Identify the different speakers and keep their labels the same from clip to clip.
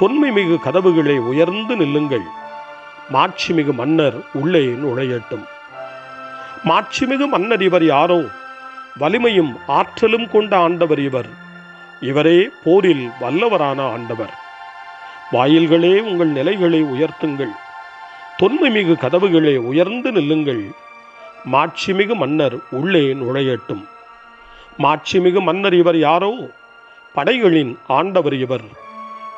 Speaker 1: தொன்மை மிகு கதவுகளே உயர்ந்து நில்லுங்கள். மாட்சிமிகு மன்னர் உள்ளே நுழையட்டும். மாட்சிமிகு மன்னர் இவர் யாரோ? வலிமையும் ஆற்றலும் கொண்ட ஆண்டவர் இவர். இவரே போரில் வல்லவரான ஆண்டவர். வாயில்களே உங்கள் நிலைகளை உயர்த்துங்கள். தொன்மைமிகு கதவுகளே உயர்ந்து நில்லுங்கள். மாட்சிமிகு மன்னர் உள்ளே நுழையட்டும். மாட்சிமிகு மன்னர் இவர் யாரோ? படைகளின் ஆண்டவர் இவர்.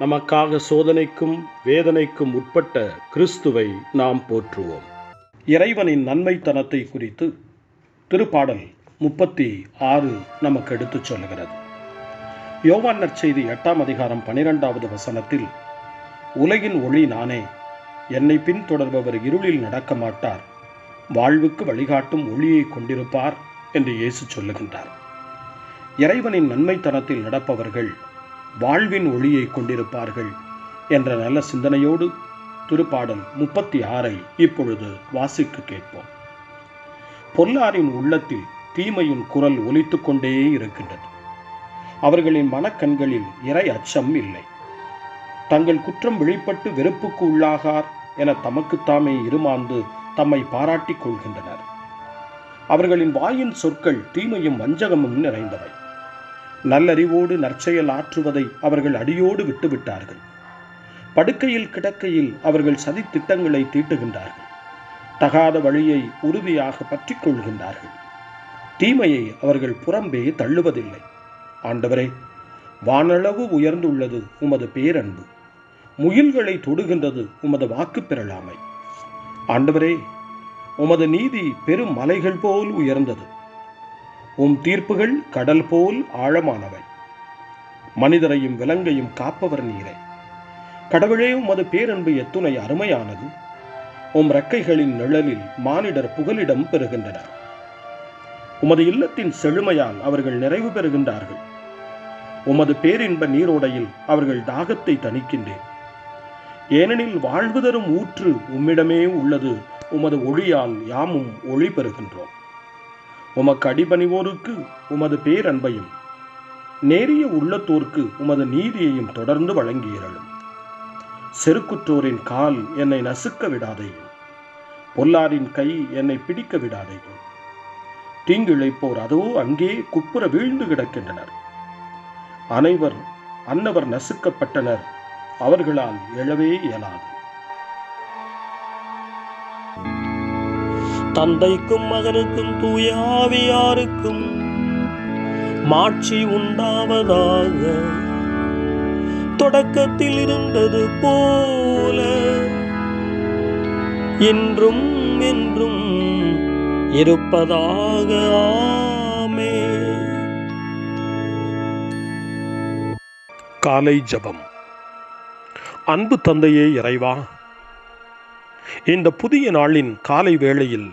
Speaker 1: நமக்காக சோதனைக்கும் வேதனைக்கும் உட்பட்ட கிறிஸ்துவை நாம் போற்றுவோம். இறைவனின் நன்மைத்தனத்தை குறித்து திருப்பாடல் முப்பத்தி ஆறு நமக்கு எடுத்துச் சொல்லுகிறது. யோவான் நற்செய்தி எட்டாம் அதிகாரம் பனிரெண்டாவது வசனத்தில் உலகின் ஒளி நானே என்னை பின்தொடர்பவர் இருளில் நடக்க மாட்டார். வாழ்வுக்கு வழிகாட்டும் ஒளியை கொண்டிருப்பார் என்று இயேசு சொல்லுகின்றார். இறைவனின் நன்மைத்தனத்தில் நடப்பவர்கள் வாழ்வின் ஒளியை கொண்டிருப்பார்கள் என்ற நல்ல சிந்தனையோடு திருப்பாடல் முப்பத்தி ஆறை இப்பொழுது வாசிக்க கேட்போம். பொல்லாரின் உள்ளத்தில் தீமையின் குரல் ஒலித்துக் கொண்டே இருக்கின்றது. அவர்களின் மனக்கண்களில் இறை அச்சம் இல்லை. தங்கள் குற்றம் வெளிப்பட்டு வெறுப்புக்கு உள்ளாகார் என தமக்குத்தாமே இருமாந்து தம்மை பாராட்டிக் கொள்கின்றனர். அவர்களின் வாயின் சொற்கள் தீமையும் வஞ்சகமும் நிறைந்தவை. நல்லறிவோடு நற்செயல் ஆற்றுவதை அவர்கள் அடியோடு விட்டுவிட்டார்கள். படுக்கையில் கிடக்கையில் அவர்கள் சதி திட்டங்களை தீட்டுகின்றார்கள். தகாத வழியை உறுதியாக பற்றி கொள்கின்றார்கள். தீமையை அவர்கள் புறம்பே தள்ளுவதில்லை. ஆண்டவரே வானளவு உயர்ந்துள்ளது உமது பேரன்பு. முயல்களை தொடுகின்றது உமது வாக்கு பெறலாமை ஆண்டவரே உமது நீதி பெரும் மலைகள் போல் உயர்ந்தது. உம் தீர்ப்புகள் கடல் போல் ஆழமானவை. மனிதரையும் விலங்கையும் காப்பவர் நீரே. கடவுளே உமது பேரன்பு எத்துணை அருமையானது. உம் ரெக்கைகளின் நிழலில் மானிடர் புகலிடம் பெறுகின்றனர். உமது இல்லத்தின் செழுமையால் அவர்கள் நிறைவு பெறுகின்றார்கள். உமது பேரின்ப நீரோடையில் அவர்கள் தாகத்தை தணிக்கின்றேன். ஏனெனில் வாழ்வு தரும் ஊற்று உம்மிடமே உள்ளது. உமது ஒளியால் யாமும் ஒளி பெறுகின்றோம். உமக்கு அடிபணிவோருக்கு உமது பேரன்பையும் நேரிய உள்ளத்தோர்க்கு உமது நீதியையும் தொடர்ந்து வழங்கியிருளும் செருக்குற்றோரின் கால் என்னை நசுக்க விடாதையும் பொல்லாரின் கை என்னை பிடிக்க விடாதையும். தீங்கிழைப்போர் அதோ அங்கே குப்புற வீழ்ந்து கிடக்கின்றனர். அனைவர் அன்னவர் நசுக்கப்பட்டனர் அவர்களால் எழவே இயலாது.
Speaker 2: தந்தைக்கும் மகனுக்கும் தூயாவியாருக்கும் மாட்சி உண்டாவதாக. தொடக்கத்தில் இருந்தது போல இன்றும் என்றும் இருப்பதாக. ஆமே.
Speaker 1: காலை ஜெபம். அன்பு தந்தையே இறைவா இந்த புதிய நாளின் காலை வேளையில்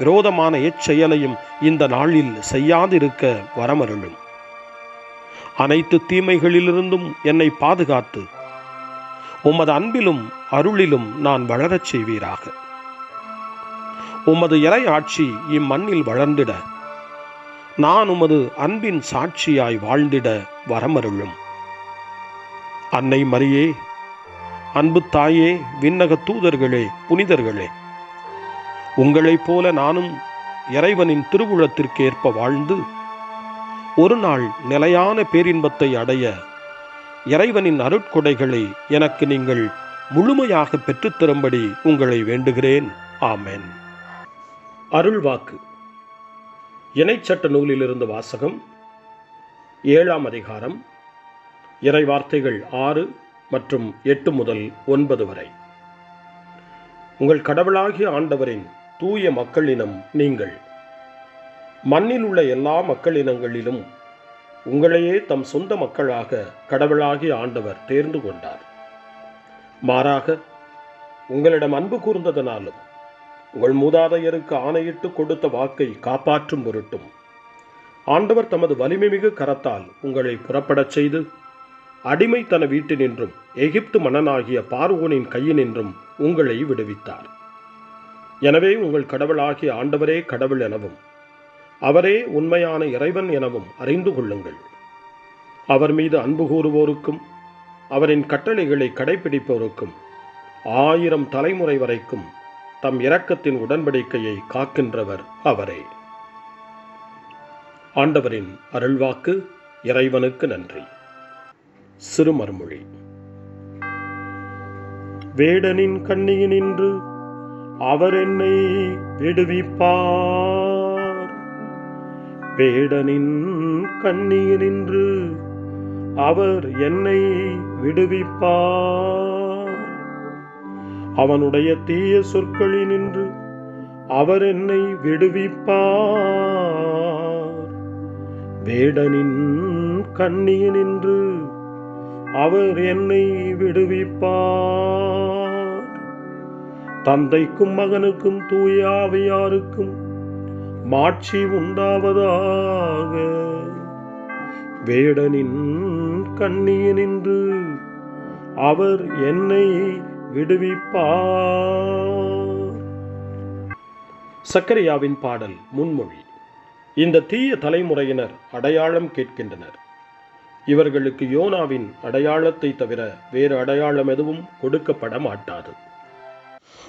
Speaker 1: விரோதமான எச்செயலையும் இந்த நாளில் செய்யாதிருக்க வரமருளும். அனைத்து தீமைகளிலிருந்தும் என்னை பாதுகாத்து உமது அன்பிலும் அருளிலும் நான் வளரச் செய்வீராக. உமது இறை ஆட்சி இம்மண்ணில் வளர்ந்திட நான் உமது அன்பின் சாட்சியாய் வாழ்ந்திட வரமருளும். அன்னை மரியே அன்பு தாயே விண்ணக தூதர்களே புனிதர்களே உங்களைப் போல நானும் இறைவனின் திருவுளத்திற்கு ஏற்ப வாழ்ந்து ஒரு நாள் நிலையான பேரின்பத்தை அடைய இறைவனின் அருட்கொடைகளை எனக்கு நீங்கள் முழுமையாக பெற்றுத்தரும்படி உங்களை வேண்டுகிறேன். ஆமேன். அருள்வாக்கு. இணைச்சட்ட நூலிலிருந்து வாசகம் ஏழாம் அதிகாரம் இறை வார்த்தைகள் ஆறு மற்றும் எட்டு முதல் ஒன்பது வரை. உங்கள் கடவுளாகிய ஆண்டவரின் தூய மக்களினம் நீங்கள். மண்ணில் உள்ள எல்லா மக்களினங்களிலும் உங்களையே தம் சொந்த மக்களாக கடவுளாகி ஆண்டவர் தேர்ந்து கொண்டார். மாறாக உங்களிடம் அன்பு கூர்ந்ததனாலும் உங்கள் மூதாதையருக்கு ஆணையிட்டு கொடுத்த வாக்கை காப்பாற்றும் பொருட்டும் ஆண்டவர் தமது வலிமைமிகு கரத்தால் உங்களை புறப்படச் செய்து அடிமைத்தன வீட்டினின்றும் எகிப்து மன்னனாகிய பார்வோனின் கையினின்றும் உங்களை விடுவித்தார். எனவே உங்கள் கடவுளாகிய ஆண்டவரே கடவுள் எனவும் அவரே உண்மையான இறைவன் எனவும் அறிந்து கொள்ளுங்கள். அவர் மீது அன்பு கூறுவோருக்கும் அவரின் கட்டளைகளை கடைபிடிப்போருக்கும் ஆயிரம் தலைமுறை வரைக்கும் தம் இரக்கத்தின் உடன்படிக்கையை காக்கின்றவர் அவரே. ஆண்டவரின் அருள்வாக்கு இறைவனுக்கு நன்றி. சிறுமறுமொழி. வேடனின் கண்ணியினின்று அவர் என்னை விடுவிப்பார். வேடனின் கண்ணியினின்று அவர் என்னை விடுவிப்பார். அவனுடைய தீய சொற்களினின்று அவர் என்னை விடுவிப்பார். வேடனின் கண்ணியினின்று அவர் என்னை விடுவிப்பார். தந்தைக்கும் மகனுக்கும் தூய ஆவியாருக்கும் மாட்சி உண்டாவதாக. வேடனின் கண்ணியினின்று அவர் என்னை விடுவிப்பார். சக்கரியாவின் பாடல் முன்மொழி. இந்த தீய தலைமுறையினர் அடையாளம் கேட்கின்றனர். இவர்களுக்கு யோனாவின் அடையாளத்தை தவிர வேறு அடையாளம் எதுவும் கொடுக்கப்பட மாட்டாது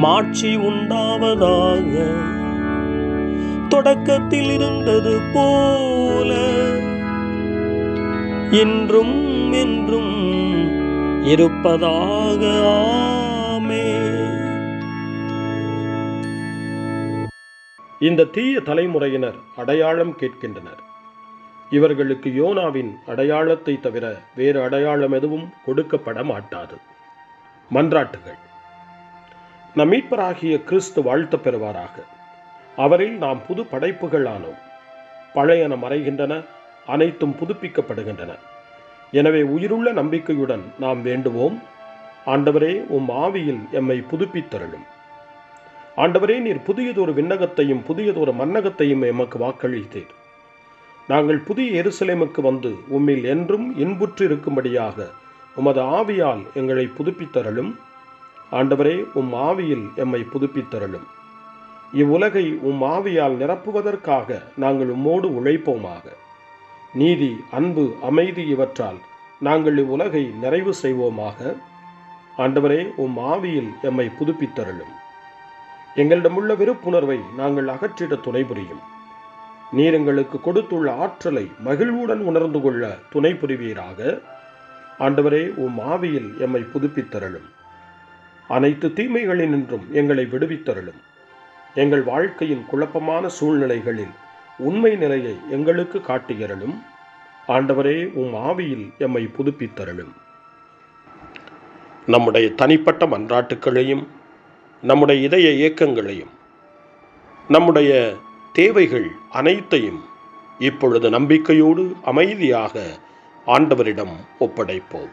Speaker 2: மாட்சி உண்டாவதாக. தொடக்கத்தில் இருந்தது போல இன்றும் என்றும் இருப்பதாக. ஆமே
Speaker 1: இந்த தீய தலைமுறையினர் அடையாளம் கேட்கின்றனர். இவர்களுக்கு யோனாவின் அடையாளத்தை தவிர வேறு அடையாளம் எதுவும் கொடுக்கப்பட மாட்டாது. மன்றாட்டுகள். நம் மீட்பராகிய கிறிஸ்து வாழ்த்த பெறுவாராக. அவரில் நாம் புது படைப்புகள் ஆனோம். பழையன மறைகின்றன அனைத்தும் புதுப்பிக்கப்படுகின்றன. எனவே உயிருள்ள நம்பிக்கையுடன் நாம் வேண்டுவோம். ஆண்டவரே உம் ஆவியில் எம்மை புதுப்பித்தருளும். ஆண்டவரே நீர் புதியதொரு விண்ணகத்தையும் புதியதொரு மன்னகத்தையும் எமக்கு வாக்களித்தீர். நாங்கள் புதிய எருசலேமுக்கு வந்து உம்மில் என்றும் இன்புற்று இருக்கும்படியாக உமது ஆவியால் எங்களை புதுப்பித்தரலும் ஆண்டவரே உம் ஆவியில் எம்மை புதுப்பித்தருளும். இவ்வுலகை உம் ஆவியால் நிரப்புவதற்காக நாங்கள் உம்மோடு உழைப்போமாக. நீதி அன்பு அமைதி இவற்றால் நாங்கள் இவ்வுலகை நிறைவு செய்வோமாக. ஆண்டவரே உம் ஆவியில் எம்மை புதுப்பித்தருளும். எங்களிடமுள்ள வெறுப்புணர்வை நாங்கள் அகற்றிட துணை புரியும் நீர் எங்களுக்கு கொடுத்துள்ள ஆற்றலை மகிழ்வுடன் உணர்ந்து கொள்ள துணை புரிவீராக ஆண்டவரே உம் ஆவியில் எம்மை புதுப்பித்தருளும். அனைத்து தீமைகளினின்றும் எங்களை விடுவித்தருளும். எங்கள் வாழ்க்கையின் குழப்பமான சூழ்நிலைகளில் உண்மை நிலையை எங்களுக்கு காட்டுகிறலும் ஆண்டவரே உம் ஆவியில் எம்மை புதுப்பித்தருளும். நம்முடைய தனிப்பட்ட மன்றாட்டுக்களையும் நம்முடைய இதய இயக்கங்களையும் நம்முடைய தேவைகள் அனைத்தையும் இப்பொழுது நம்பிக்கையோடு அமைதியாக ஆண்டவரிடம் ஒப்படைப்போம்.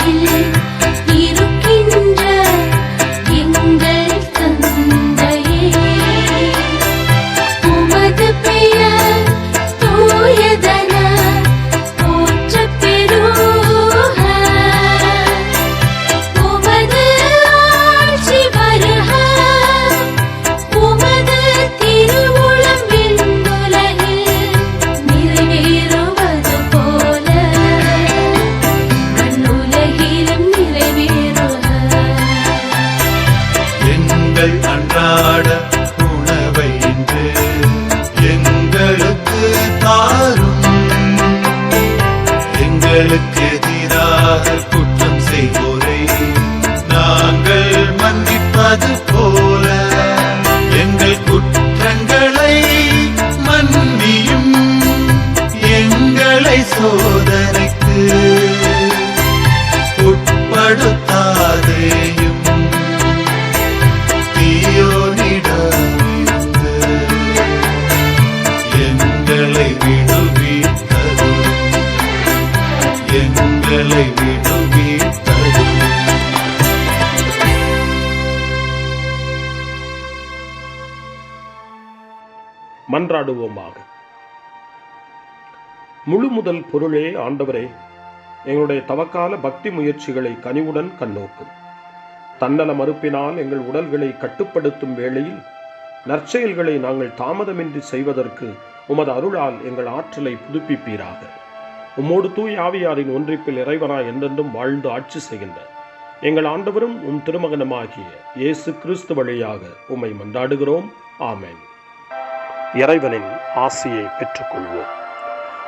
Speaker 1: முழு முதல் பொருளே ஆண்டவரே எங்களுடைய தவக்கால பக்தி முயற்சிகளை கனிவுடன் கண்ணோக்கும் தன்னல மறுப்பினால் எங்கள் உடல்களை கட்டுப்படுத்தும் வேளையில் நற்செயல்களை நாங்கள் தாமதமின்றி செய்வதற்கு உமது அருளால் எங்கள் ஆற்றலை புதுப்பிப்பீராக. உம்மோடு தூய் ஆவியாரின் ஒன்றிப்பில் இறைவனாய் என்றென்றும் வாழ்ந்து ஆட்சி செய்கின்ற எங்கள் ஆண்டவரும் உம் திருமகனமாகிய இயேசு கிறிஸ்து வழியாக உம்மை மன்றாடுகிறோம். ஆமேன். இறைவனின் ஆசியை பெற்றுக்கொள்வோம்.